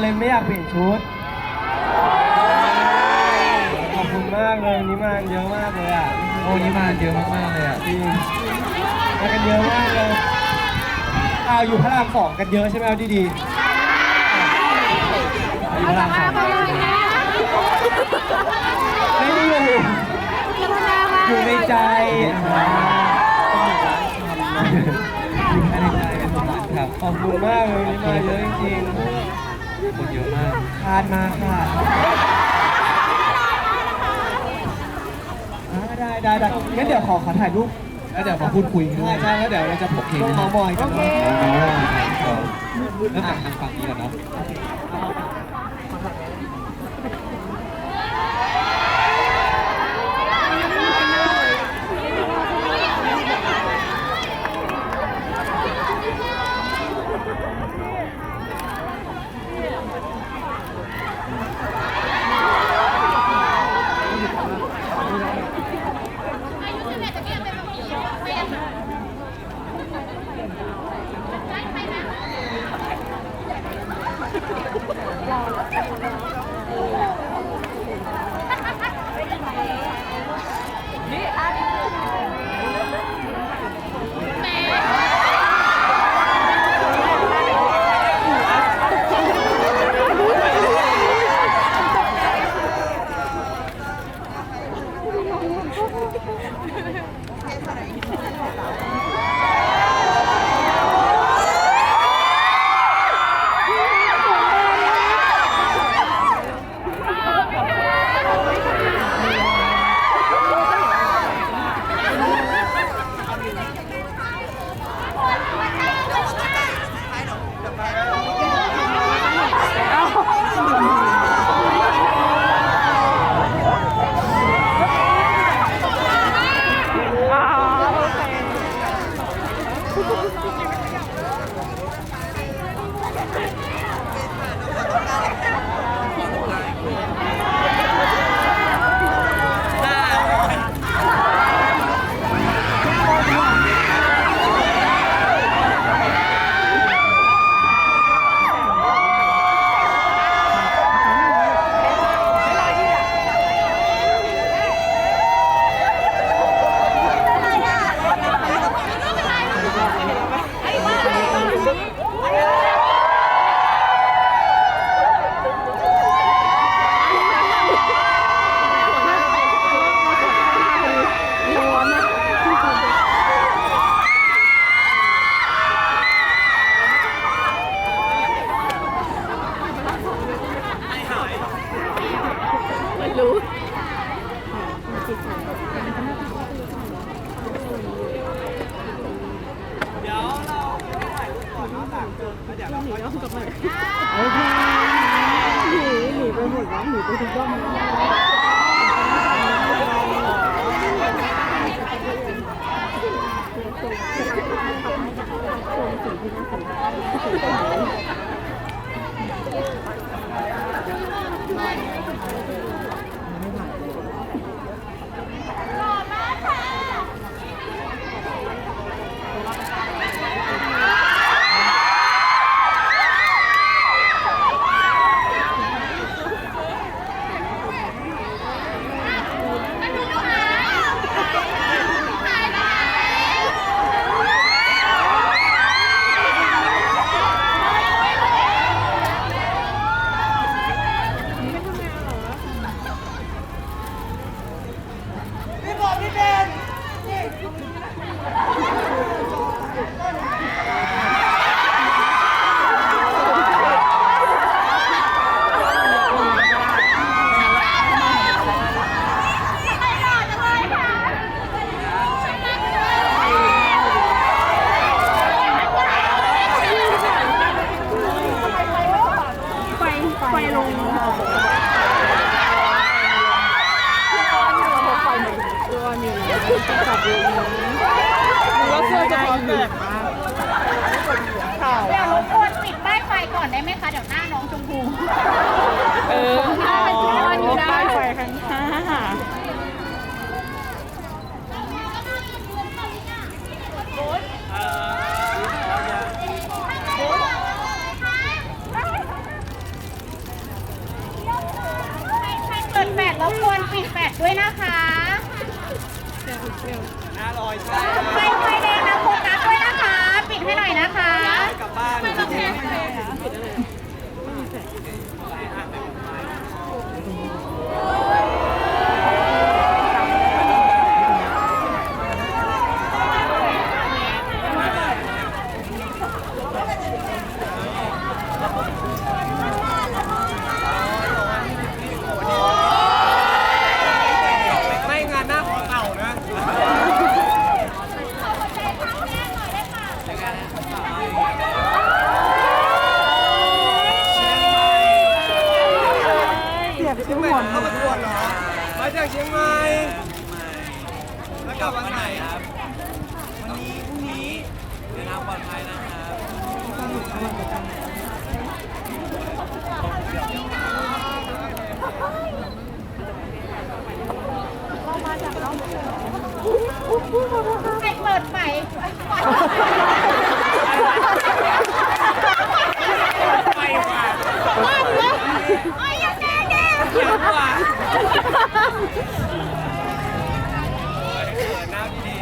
เลยไม่อยากเปลี่ยนชุด ขอบคุณมากเลยวันนี้มาเยอะมากเลยอะโอ้นี่มาเยอะมากๆเลยอะจริงมากันเยอะมากเลยอ้าวอยู่พระรามสองกันเยอะใช่ไหมเอาดีๆอยู่พระรามสองไม่ได้อยู่อยู่ในใจอันนี้ได้เป็นร้านครับขอบคุณมากเลยวันนี้มาเยอะจริง คนเยอะมากๆคาดมาค่ะอ่าได้ได้ได้งั้นเดี๋ยวขอขอถ่ายรูปแล้วเดี๋ยวมาพูดคุยกันด้วใช่ยใช่แล้วเดี๋ยวเราจะพบเมาส์มอยกันเนอะเริ่มจาก โอเคหนีหนีไปหมดแล้วหนีไปทุกด้อมแล้ไฟลงตัวนี้จับลงแล้วเสื้อจะพร้อมแบบ เดี๋ยวรบกวนปิดป้ายไฟก่อนได้ไหมคะ เดี๋ยวหน้าน้องชมพู เอออ๋อป้ายไฟข้างหน้า บกวนปิดแปดด้วยนะคะ น่าลอยใช่ไฟไฟแดงนะโฟกัสด้วยนะคะ ปิดให้หน่อยนะคะ กลับบ้าน ไม่งานหน้าของเต่านะ เนงใหม่หมดเข้าประกวดเหรอ มาจากเชียงใหม่ แล้วกลับวันไหนครับวันนี้พรุ่งนี้เดินทางปลอดภัยนะครับใครเปิดไฟโอ้ยยังแน่แน่อยากว่าหน้าดี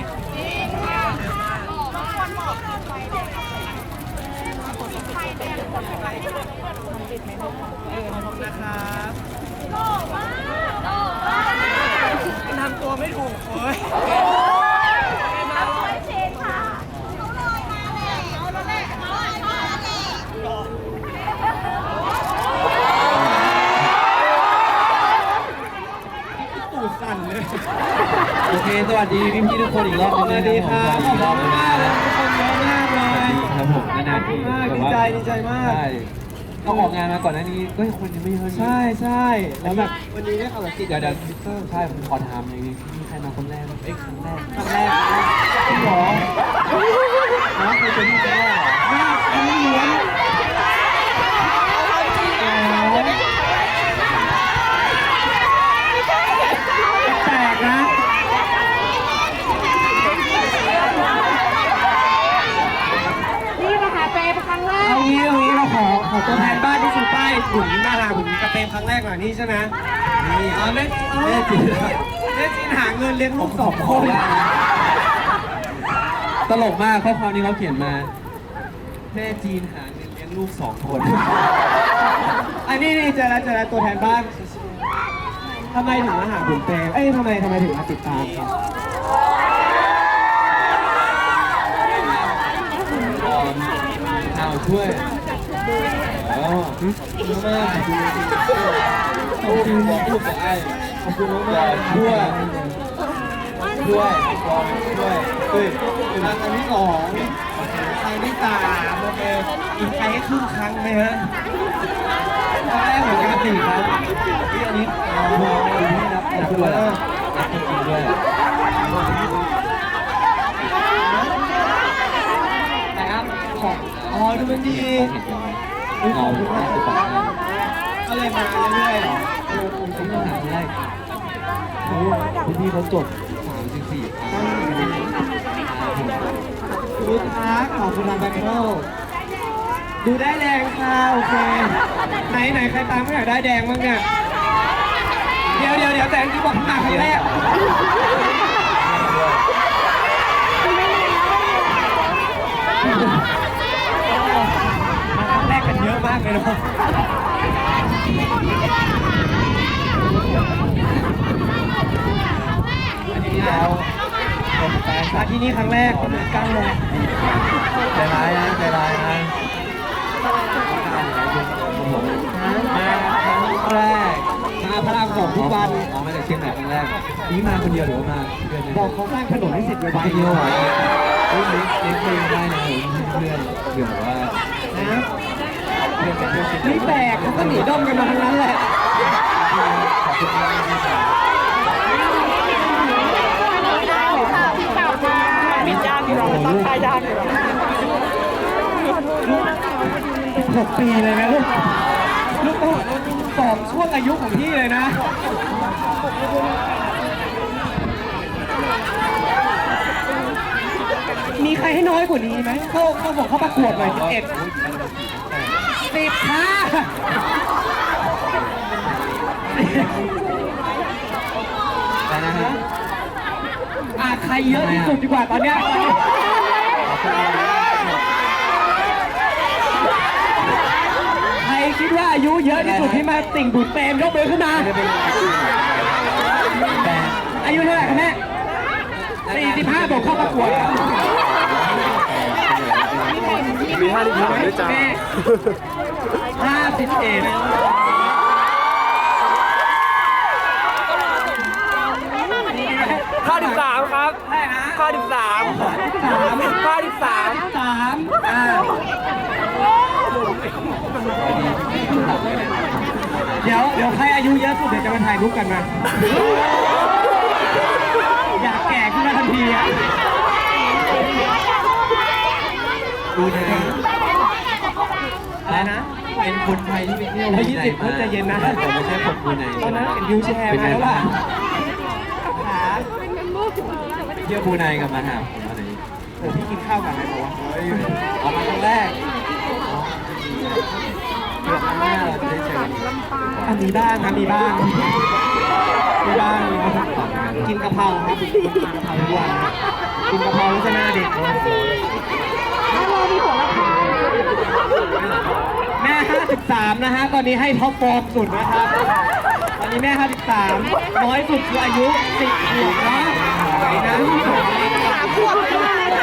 นะครับมันทำตัวไม่ถูกเว้ย ตูดสั่นเลย โอเค สวัสดีพี่พี่ๆทุกคนอีกรอบ ส นึง วัส นะ ดีครับ สวัสดี ขอบคุณมากเลยทุกคนเยอะมากเลย ครับผมนานๆที มาก แบบ ดี ว่า ใจดีใจมาก ใช่เขา ออกงานมาก่อนหน้านี้ก็คนยังไม่เยอะนี่ใช่ใช่แล้วแบบวันนี้ได้ข่าวแบบติดเดี๋ยวเดี๋ยวใช่ผมขอถามอย่างนี้มีใครมาคนแรกเอ้ยครั้งแรกครั้งแรกจริงเหรอน้องเคยเจอพี่ครั้งแรกเหรอไม่ไม่ล้วนแปลกนะ นี่นะคะเปย์ครั้งแรก เอางี้เอางี้เรา ขอตัวแทนบ้านที่ชูป้ายหุ่นมาหาหุ่นกระเตมครั้งแรกหน่อยนี่ใช่ไหมนี่อ๋อแม่แม่จีนแม่จีนหาเงินเลี้ยงลูกสองคนตลกมากข้อความนี้เขาเขียนมา แม่จีนหาเงินเลี้ยงลูกสองคน อันนี้นี่เจอแล้วเจอแล้วตัวแทนบ้านทำไมถึงมาหาหุ่นเตมเอ้ยทำไมทำไมถึงมาติดตามครับเอาช่วย มากขอบคุณบอกลูกกับไอ้ขอบคุณมากช่วยช่วยช่วยเฮ้ยครั้งที่สองครั้งที่สามโอเคอีกใครให้ครึ่งครั้งไหมฮะครั้เหมือนกันสี่ครับที่อันนี้มอ๋อนี่นับด้วยนับจริงด้วยนะครับของอ๋อดูมันดี อาเอาสุดท้ายก็เลยมาเรื่อยๆเหรอเออผมผมก็ต้องหาถามแรกพี่พี่เขาจบสามสิบสี่ครั้งลูกค้าของคุณรันแบงเกิลดูได้แดงค่ะโอเค ไหนไหนใครตามไม่อยากได้แดงบ้างเนี่ยเดี๋ยวเดี๋ยวเดี๋ยวแต่ที่บอกมาครั้งแรก มาครั้งแรกกัน เยอะมากเลยเนาะอันนี้แล้วผมไปมาที่นี่ครั้งแรกเหมือนกันเลยใจร้ายนะใจร้ายนะมาครั้งแรกมาพระรามสองทุกวันอ๋อมาจากเชียงใหม่ครั้งแรกนี่มาคนเดียวหรือว่ามาเพื่อนบอกเขาสร้างถนนให้เสร็จไปไวๆเดียวเหรอเฮ้ยเลี้ยงเพลงได้นะผมเพื่อนเดี๋ยวว่านะเพื่อ นเป็นเพื่อนไม่แปลกเขาก็หนีด้อมกันมาทั้งนั้นแหละขอบคุณมากที่มามีจ้างอยู่หรอตั้งค่ายจ้างอยู่หรอหกปีเลยนะลูกลูกต้องสองช่วงอายุของพี่เลยนะมีใครให้น้อยกว่านี้ไหมเข้าเข้าบอกเข้าประกวดหน่อยสิบเอ็ด สิบค่ะอะใครเยอะที่สุดดีกว่าตอนนี้ใครคิดว่าอายุเยอะที่สุดที่มาติ่งดูดเปรมยกมือขึ้นมา อายุเท่าไหร่คะแม่สี่สิบห้าบอกเข้าประกวดมีห้าที่ทำด้วยจ้า แม่51ข้อที่สามครับใช่ฮะข้อที่สามสามข้อที่สามสามอ่าเดี๋ยวเดี๋ยวใครอายุเยอะสุดเดี๋ยวจะมาถ่ายรูปกันมา อยากแก่ขึ้นมาทันทีอะดูนะ อะไรนะ เป็นคนไทยที่ไปเที่ยวร้อยยี่สิบก็ใจเย็นนะ แต่ไม่ใช่คนบรูไนตอนนั้นเห็นวิวแชร์มาแล้วล่ะขาเที่ยวบรูไนกับมาหาผมอะไรเดี๋ยวพี่กินข้าวกับอะไรบอกว่าออกมาครั้งแรกเกือบครั้งหน้าเราจะได้เจอกันอะมีบ้างนะมีบ้างมีบ้างมีบ้างกินกะเพราครับกินกะเพราทุกวันกินกะเพราแล้วจะหน้าเด็กแม่ 53 นะฮะ ตอนนี้ให้ท็อปฟอร์มสุดนะครับ ตอนนี้แม่ 53 น้อยสุดคืออายุ 10ขวบนะไหนนะสามขวบข้างหน้าไง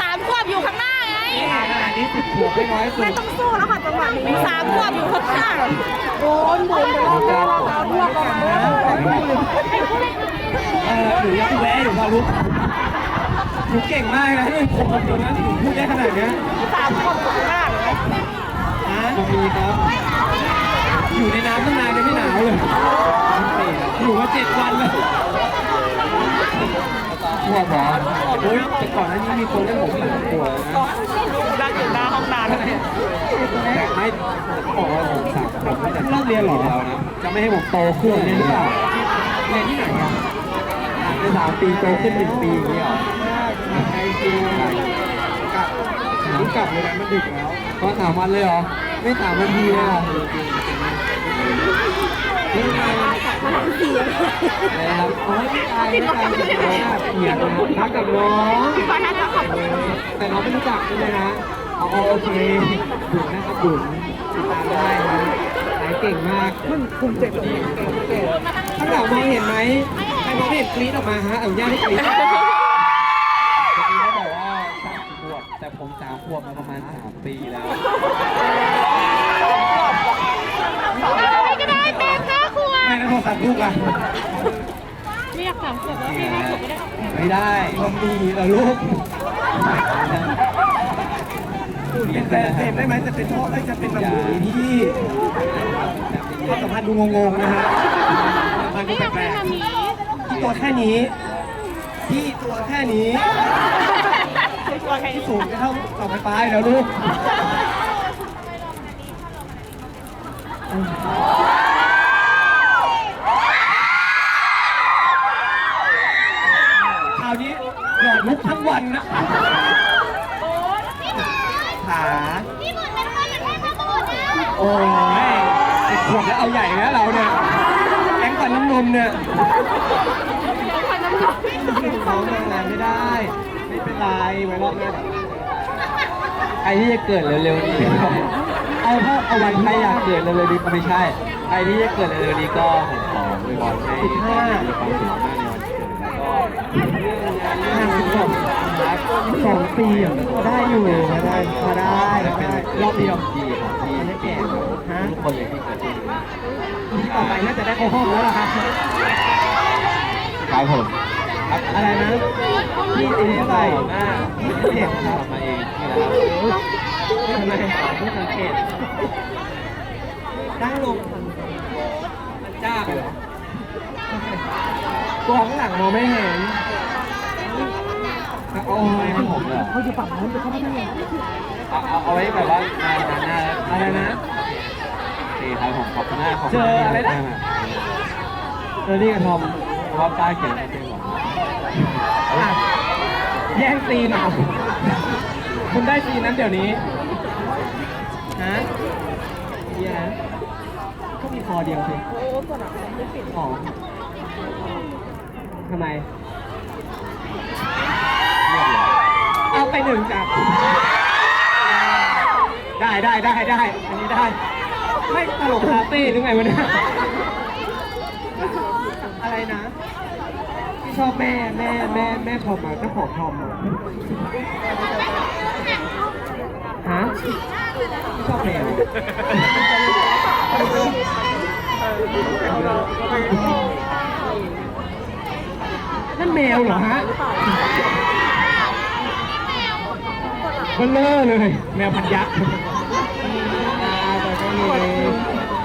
สามขวบอยู่ข้างหน้าไงนี่ขนาดนี้ 10ขวบไม่น้อยสุดต้องสู้แล้วค่ะจังหวะนี้สามขวบอยู่ข้างหน้าโดนบุญแล้วก็เราเลือกออกมาเออหนูยังแวะอยู่พอรู้หนูเก่งมากนะนี่ผมกับหนูนะหนูพูดได้ขนาดนี้สามคนข้าง มีครับ อยู่ในน้ำตั้งนานยังไม่หนาวเลย อยู่มาเจ็ดวันเลยพวกหมอโอ้ยแต่ก่อนหน้านี้มีคนเรียกผมหลังตัวนะนั่งอยู่หน้าห้องน้ำไม่บอกว่าผมสามคนไม่ได้เลิกเรียนหรอแล้วนะจะไม่ให้ผมโตขึ้นเรียนหรือเปล่าเรียนที่ไหนอะในสามปีโตขึ้นหนึ่งปีอย่างนี้หรอใครจริงกลับ รู้กลับเลยนะมันดึกแล้วก็สามวันเลยเหรอ ไม่สามนทีเลยเหรอเรื่องอะไรนะครับโอ้ยไม่ตายไม่ตายไม่ตายเหียนะรักกับน้องแต่น้องไม่รู้จักใช่ไหมนะอ๋อโอเคดุนะครับดุติดตามได้นะหายเก่งมากคุณคุณเจ็บดีข้างหลังมองเห็นไหมใครมองไม่เห็นกรี๊ดออกมาฮะเอาย่าให้กรี๊ด ผมสามขวบมาประมาณสามปีแล้วอะไรก็ได้เต็มห้าขวบไม่นะโทรศัพท์ลูกอะไม่อยากสามขวบแล้วนี่ไม่นะขวบไม่ได้ไม่ได้มันดีเหรอลูกเป็นแฟนเต็มได้ไหมจะเป็นพ่อได้จะเป็นแบบนี้พี่ความสัมพันธ์ดูงงๆนะฮะความสัมพันธ์ดูแปลกๆที่ตัวแค่นี้ ที่ตัวแค่นี้ ที่สูงจะเท่าเสาไฟฟ้าอยู่แล้วลูกคราวนี้หยอดมุกทั้งวันนะขาพี่หมุนเป็นคนหรือแค่ข้าวหมุนแล้วโอ้ยติดขวดแล้วเอาใหญ่นะเราเนี่ยแก๊งปันน้ำนมเนี่ยท้องมางานไม่ได้ ไม่เป็นไรไว้รอบหน้าเดี๋ยวใครที่จะเกิดเร็วๆนี้เอาถ้าเอาวันใครอยากเกิดเร็วๆนี้ก็ไม่ใช่ใครที่จะเกิดเร็วๆนี้ก็ผมขออวยพรให้มีความสุขมากในวันเกิดแล้วก็ห่างกันสองสองปีอะได้อยู่มาได้มาได้จะเป็นรอบเดียวดีของพี่แก่ทุกคนเลยที่เกิดที่นี่ที่ต่อไปน่าจะได้เข้าห้องแล้วล่ะครับครับผม อะไรนะพี่ตีเท่าไหร่หน้าเด็กครับทำมาเองนี่แหละครับทำไมผู้สังเกตตั้งลงมันจ้าไปเหรอตัวข้างหลังมองไม่เห็นโอ้ยให้ผมเลยเหรอเขาอยู่ฝั่งนู้นจะเข้าไม่ได้ไงเอาเอาเอาไว้แบบว่างานงานหน้าอะไรนะโอเคครับผมขอบคุณมากขอบเจคุณออะไรนะเออนี่กับทอมเพราะว่าป้าเขียนให้เป็นหร อะแย่งซีนเอาคุณได้ซีนนั้นเดี๋ยวนี้ ฮะเยี่ยนะก็มีคอเดียวสิโอ้ปวดหลังไม่ปิดอ๋อทำไมเอาไปหนึ่งจ้ะได้ได้ได้ได้ อันนี้ได้ ไม่ตลกคาเฟ่หรือไงวะเนี่ยอะไรนะ ชอบแม่แม่แม่แม่ทอมมาเจ้าของทอมอะฮะที่ชอบแมวนั่นแมวเหรอฮะเบลเลอร์เลย แมวพันยักษ์อ่าแต่ก็มี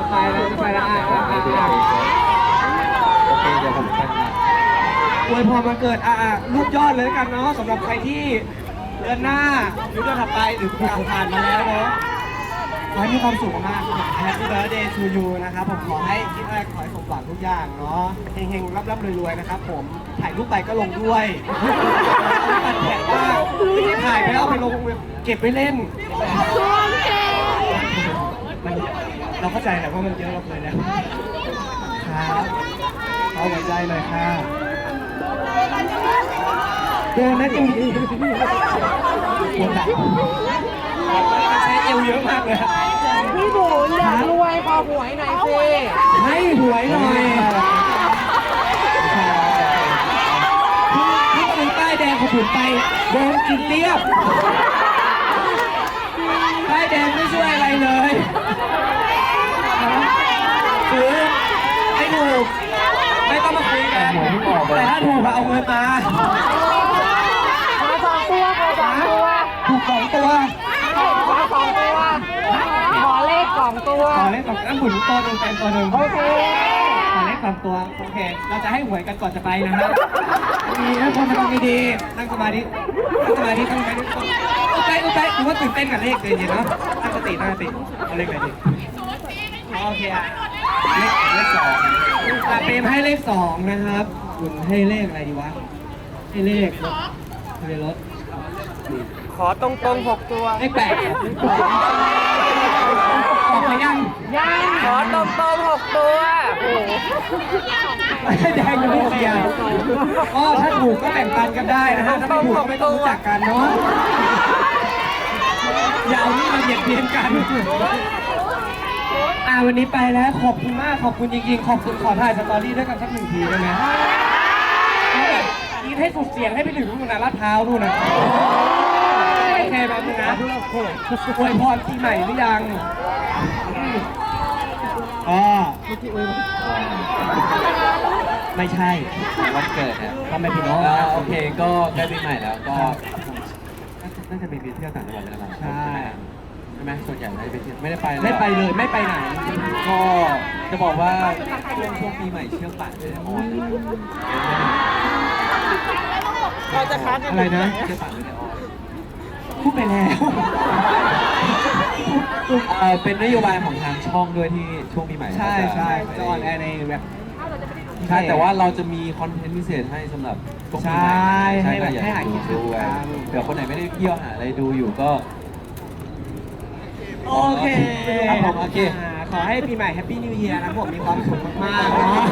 ไปแล้วไปแล้วอะอะอะอะ โอเคเดี๋ยวผมไปนะ อวยพรมาเกิดอะอะรูปยอดเลยแล้วกันเนาะสำหรับใครที่เดือนหน้าหรือเดือนถัดไปหรือผ่านมาแล้วเนาะขอให้มีความสุขมากๆ Happy Birthday to you นะครับผมขอให้คิดอะไรขอให้สมหวังทุกอย่างเนาะเฮงๆร่ำๆรวยๆนะครับผมถ่ายรูปไปก็ลงด้วยตัดแขนว่าไม่ถ่ายไปแล้วเอาไปลงเก็บไว้เล่นมันเราเข้าใจแหละว่ามันเยอะเราเคยแล้วครับเอาหัวใจหน่อยค่ะ เดินนะยังดีปวดหลังใช้เอวเยอะมากเลยครับพี่บุญอยากรวยขอหวยหน่อยสิให้หวยหน่อยที่ซื้อป้ายแดงของผมไปโดนกินเรียบป้ายแดงไม่ช่วยอะไรเลยซื้อให้ถูกไม่ต้องมาคุยกันแต่ ถ้าถูกอะเอาเงินมาขอสองตัวขอสองตัวถูกสองตัวขอสองตัวขอเลขสองตัวขอเลขสองน้ำหมุนตัวหนึ่งเป็นตัวหนึ่งโอเคขอเลขสองตัวโอเค เราจะให้หวยกันก่อนจะไปนะฮะมีนะคนทำดีๆนั่งสมาธินั่งสมาธิตั้งใจทุกคนอุไปอุไปหรือว่าตื่นเต้นกับเลขเลยดีเนาะตั้งสติตั้งสติเอาเลขไหนดีอ๋อโอเคอะเลขเลขสองอะเปรมให้เลขสองนะครับ คุณให้เลขอะไรดีวะ ให้เลขรถทะเบียนรถขอตรงตรงๆหกตัวเลขแปดออกมายังยังขอตรงตรงๆหกตัวโอ้โหไม่ใช่แดงกับพี่เสียก็ถ้าถูกก็แบ่งปันกันได้นะฮะถ้าไม่ถูกก็ไม่ต้องรู้จักกันเนาะอย่าเอานี่มาเบียดเบียนกันอ่าวันนี้ไปแล้วขอบคุณมากขอบคุณจริงๆ ขอบคุณขอถ่ายสตอรี่ด้วยกันสักหนึ่งทีได้ไหมเอา แบบนี่ให้สุดเสียงให้ไปถึงนู่นนะลาดพร้าวนู่นนะโอเคแบบนึงนะอวยพรปีใหม่หรือยังอืมอ๋อไม่ใช่วันเกิดนะทำไมพี่น้องแล้วโอเคก็ใกล้ปีใหม่แล้วก็ครับน่าจะมีไปเที่ยวต่างจังหวัดกันแล้วใช่ใช่ไหมส่วนใหญ่ไม่ได้ไปเที่ยวไม่ได้ไปไม่ไปเลยไม่ไปไหน ก็จะบอกว่าช่วงช่วงปีใหม่เชื่อมปั่นเลยนะออน เราจะคัดอะไรนะเชื่อมปั่นเลยนะออนพูดไปแล้วเอ่อเป็นนโยบายของทางช่องด้วยที่ช่วงปีใหม่ใช่ใช่เราจะออนแอร์ในแบบ ใช่แต่ว่าเราจะมีคอนเทนต์พิเศษให้สำหรับช่วงปีใหม่ใช่ให้แบบก็อยากให้หาคิดถึงด้วยกันเดี๋ยวคนไหนไม่ได้เที่ยวหาอะไรดูอยู่ก็ โอเคครับผมโอเคา ขอให้ปีใหม่แฮปปี้นิวเยียร์นะผมมีความสุขมากๆเนาะ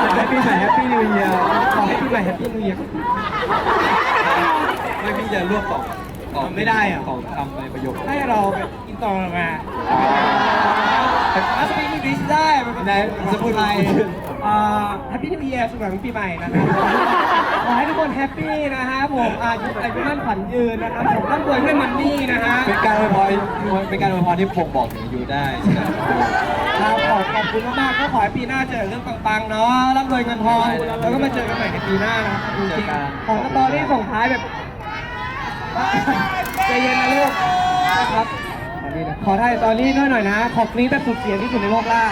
ขอให้ปีใหม่แฮปปี้นิวเยียร์ขอให้ปีใหม่แฮปปี้นิวเยียร์ไม่พี่จะรวบสองสองไม่ได้อะสองคำในประโยคให้เราแบบอินเตอร์มาแต่ถ้าส ปีกอังกฤษได้มันเป็นภาษาไทยอ่าแฮปปี้นิวเยียร์สุขสันต์ปีใหม่นะครับขอให้ทุกคนแฮปปี้นะฮะผมอายุอายุมั่นขวัญยืนนะครับผมร่ำรวยด้วยมันนี่นะฮะเป็นการอวยพรเป็นการอวยพรที่ผมบอกถึงอายุได้นะครับครับขอขอบคุณมากๆก็ขอให้ปีหน้าเจอเรื่องปังๆเนาะร่ำรวยเงินทองแล้วก็มาเจอกันใหม่ในปีหน้านะครับจริงๆขอสตอรี่ส่งท้ายแบบใจเย็นนะลูกนะครับ ขอถ่ายตอรี่ด้วยหน่อยนะ ขอกนี้แบบสุดเสียงที่สุดในโลกล่า